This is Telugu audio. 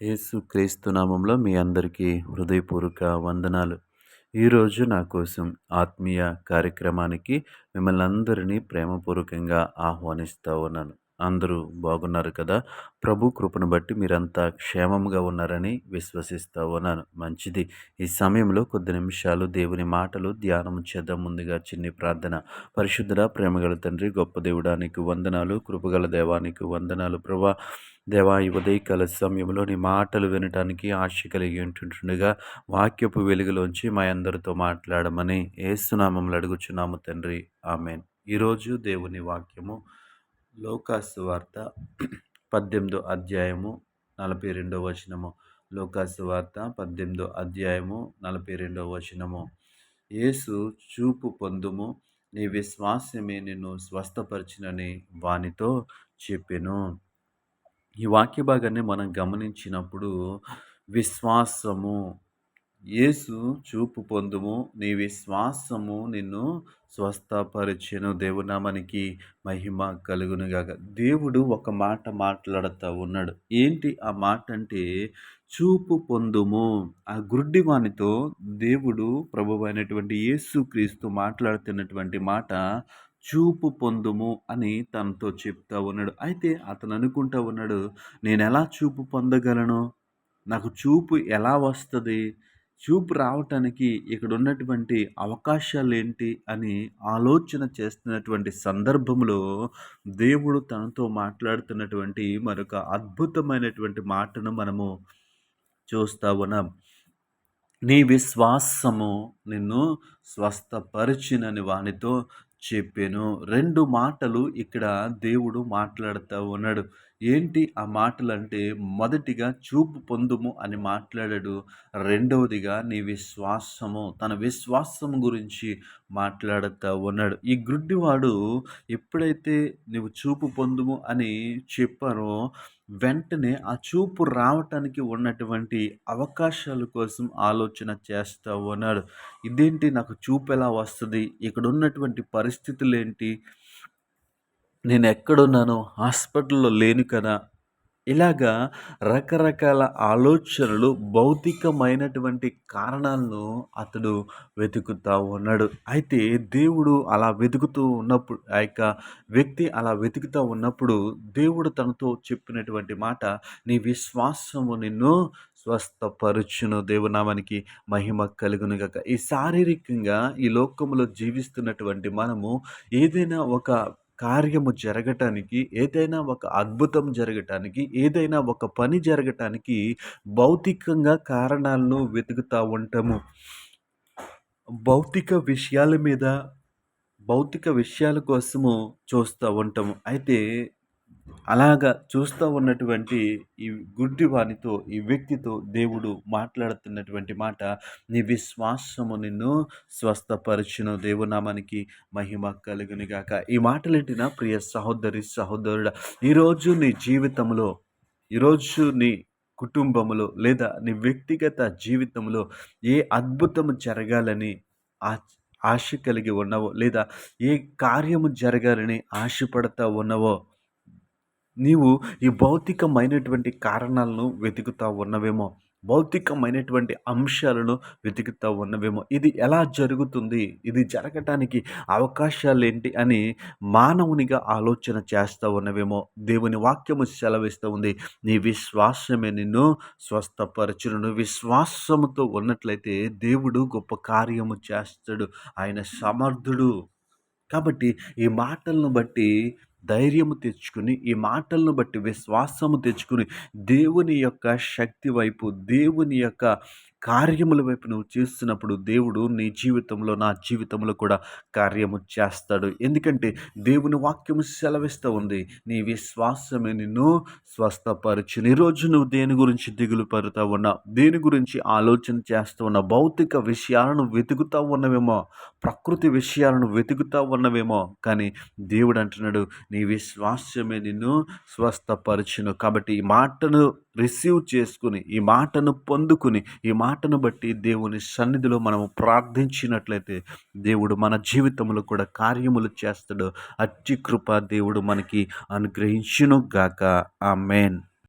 యేసు క్రీస్తు నామంలో మీ అందరికీ హృదయపూర్వక వందనాలు. ఈరోజు నా కోసం ఆత్మీయ కార్యక్రమానికి మిమ్మల్ని అందరినీ ప్రేమపూర్వకంగా ఆహ్వానిస్తూ ఉన్నాను. అందరూ బాగున్నారు కదా! ప్రభు కృపను బట్టి మీరంతా క్షేమంగా ఉన్నారని విశ్వసిస్తూ ఉన్నాను. మంచిది. ఈ సమయంలో కొద్ది నిమిషాలు దేవుని మాటలు ధ్యానం చేద్దాం ముందుగా చిన్ని ప్రార్థన. పరిశుద్ధుడ ప్రేమగల తండ్రి గొప్ప దేవుడానికి వందనాలు. కృపగల దేవానికి వందనాలు. ప్రభా దేవా ఈ ఉదయకాల సమయంలో నీ మాటలు వినటానికి ఆశ కలిగి ఉంటుండగా వాక్యపు వెలుగులోంచి మా అందరితో మాట్లాడమని ఏసునామంలో అడుగుచున్నాము తండ్రి. ఆమెన్. ఈరోజు దేవుని వాక్యము లోకాసు వార్త పద్దెనిమిదో అధ్యాయము నలభై రెండవ వచనము. లోకాసు వార్త పద్దెనిమిదో అధ్యాయము నలభై రెండవ వచనము. యేసు చూపు పొందుము నీ విశ్వాసమే నిన్ను స్వస్థపరిచినని వానితో చెప్పెను. ఈ వాక్య భాగాన్ని మనం గమనించినప్పుడు విశ్వాసము యేసు చూపు పొందుము నీ విశ్వాసము నిన్ను స్వస్థపరిచెను. దేవునామానికి మహిమ కలుగునుగాక దేవుడు ఒక మాట మాట్లాడుతూ ఉన్నాడు. ఏంటి ఆ మాట అంటే చూపు పొందుము. ఆ గుడ్డివానితో దేవుడు ప్రభు అయినటువంటి యేసుక్రీస్తు మాట్లాడుతున్నటువంటి మాట చూపు పొందుము అని తనతో చెప్తా ఉన్నాడు. అయితే అతను అనుకుంటా ఉన్నాడు నేను ఎలా చూపు పొందగలను? నాకు చూపు ఎలా వస్తుంది? చూపు రావటానికి ఇక్కడ ఉన్నటువంటి అవకాశాలు ఏంటి అని ఆలోచన చేస్తున్నటువంటి సందర్భంలో దేవుడు తనతో మాట్లాడుతున్నటువంటి మరొక అద్భుతమైనటువంటి మాటను మనము చూస్తా ఉన్నాం. నీ విశ్వాసము నిన్ను స్వస్థపరిచినని వానితో చెప్పాను. రెండు మాటలు ఇక్కడ దేవుడు మాట్లాడుతూ ఉన్నాడు. ఏంటి ఆ మాటలు అంటే మొదటిగా చూపు పొందుము అని మాట్లాడాడు. రెండవదిగా నీ విశ్వాసము తన విశ్వాసం గురించి మాట్లాడుతూ ఉన్నాడు. ఈ గుడ్డివాడు ఎప్పుడైతే నువ్వు చూపు పొందుము అని చెప్పారో వెంటనే ఆ చూపు రావటానికి ఉన్నటువంటి అవకాశాల కోసం ఆలోచన చేస్తూ ఉన్నాడు ఇదేంటి? నాకు చూపు ఎలా వస్తుంది? ఇక్కడ ఉన్నటువంటి పరిస్థితులు ఏంటి నేను ఎక్కడున్నాను? హాస్పిటల్లో లేను కదా? ఇలాగా రకరకాల ఆలోచనలు భౌతికమైనటువంటి కారణాలను అతడు వెతుకుతూ ఉన్నాడు. అయితే దేవుడు అలా వెతుకుతూ ఉన్నప్పుడు ఆ యొక్క వ్యక్తి అలా వెతుకుతూ ఉన్నప్పుడు దేవుడు తనతో చెప్పినటువంటి మాట నీ విశ్వాసము నిన్ను స్వస్థపరుచును. దేవునామానికి మహిమ కలుగునుగాక ఈ శారీరకంగా ఈ లోకంలో జీవిస్తున్నటువంటి మనము ఏదైనా ఒక కార్యము జరగటానికి ఏదైనా ఒక అద్భుతం జరగటానికి ఏదైనా ఒక పని జరగటానికి భౌతికంగా కారణాలను వెతుకుతూ ఉంటాము. భౌతిక విషయాల మీద భౌతిక విషయాల కోసము చూస్తూ ఉంటాము. అయితే అలాగా చూస్తూ ఉన్నటువంటి ఈ గుడ్డివానితో ఈ వ్యక్తితో దేవుడు మాట్లాడుతున్నటువంటి మాట నీ విశ్వాసము నిన్ను స్వస్థపరచును. దేవునామానికి మహిమ కలుగునిగాక. ఈ మాటలేంటిన ప్రియ సహోదరి సహోదరుడ? ఈరోజు నీ జీవితంలో ఈరోజు నీ కుటుంబంలో లేదా నీ వ్యక్తిగత జీవితంలో ఏ అద్భుతం జరగాలని ఆ ఆశ కలిగి ఉన్నవో లేదా ఏ కార్యము జరగాలని ఆశపడతా ఉన్నవో నీవు ఈ భౌతికమైనటువంటి కారణాలను వెతుకుతా ఉన్నవేమో భౌతికమైనటువంటి అంశాలను వెతుకుతా ఉన్నవేమో ఇది ఎలా జరుగుతుంది ఇది జరగటానికి అవకాశాలు ఏంటి అని మానవునిగా ఆలోచన చేస్తూ ఉన్నవేమో దేవుని వాక్యము సెలవిస్తూ ఉంది. నీ విశ్వాసమే నిన్ను స్వస్థపరచును. విశ్వాసముతో ఉన్నట్లయితే దేవుడు గొప్ప కార్యము చేస్తాడు. ఆయన సమర్థుడు. కాబట్టి ఈ మాటలను బట్టి ధైర్యము తెచ్చుకుని ఈ మాటలను బట్టి విశ్వాసము తెచ్చుకుని దేవుని యొక్క శక్తి వైపు దేవుని యొక్క కార్యముల వైపు నువ్వు చేస్తున్నప్పుడు దేవుడు నీ జీవితంలో నా జీవితంలో కూడా కార్యము చేస్తాడు. ఎందుకంటే దేవుని వాక్యము సెలవిస్తూ ఉంది నీ విశ్వాసమే నిన్ను స్వస్థపరచు ఈరోజు నువ్వు దేని గురించి దిగులు పడుతూ ఉన్నా దేని గురించి ఆలోచన చేస్తూ ఉన్న భౌతిక విషయాలను వెతుకుతూ ఉన్నవేమో ప్రకృతి విషయాలను వెతుకుతూ ఉన్నవేమో కానీ దేవుడు అంటున్నాడు నీ విశ్వాసమే నిన్ను స్వస్థపరచును. కాబట్టి ఈ మాటను రిసీవ్ చేసుకుని ఈ మాటను పొందుకుని ఈ మాటను బట్టి దేవుని సన్నిధిలో మనము ప్రార్థించినట్లయితే దేవుడు మన జీవితంలో కూడా కార్యములు చేస్తాడు. అట్టి కృప దేవుడు మనకి అనుగ్రహించును గాక ఆ మేన్